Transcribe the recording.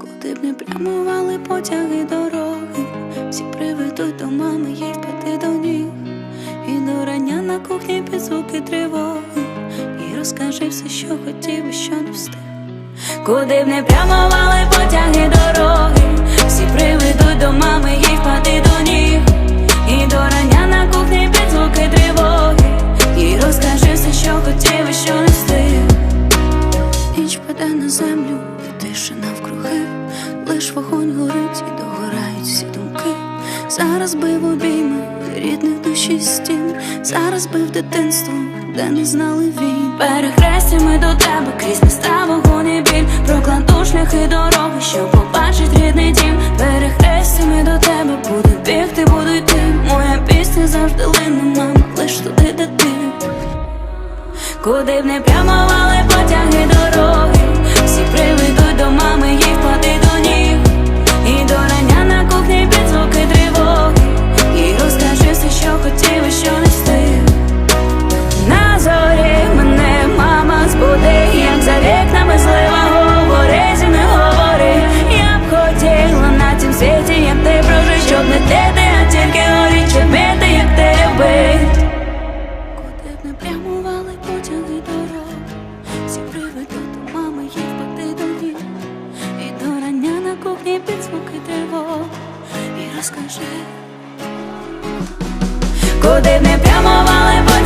Куди б не прямували потяги дороги, всі приведуть до мами, їй впади до ніг, і до рання на кухні під звуки тривоги, і розкажи все, що хотів, і що не встиг. Куди б не прямували потяги дороги, всі приведуть паде на землю, і тиша навкруги, лиш вогонь горить і догорають всі думки. Зараз бив обійми рідних душі стін, зараз бив дитинство, де не знали він. Перехрестями до тебе крізь міста вогонь і біль, прокладу шляхи дороги, щоб побачить рідний дім. Перехрестями до тебе буду бігти, буду йти. Моя пісня завжди лине, мама, лиш туди, де ти. Куди б не прямували потяги дороги, всі приведуть скажи, куди б не прямували.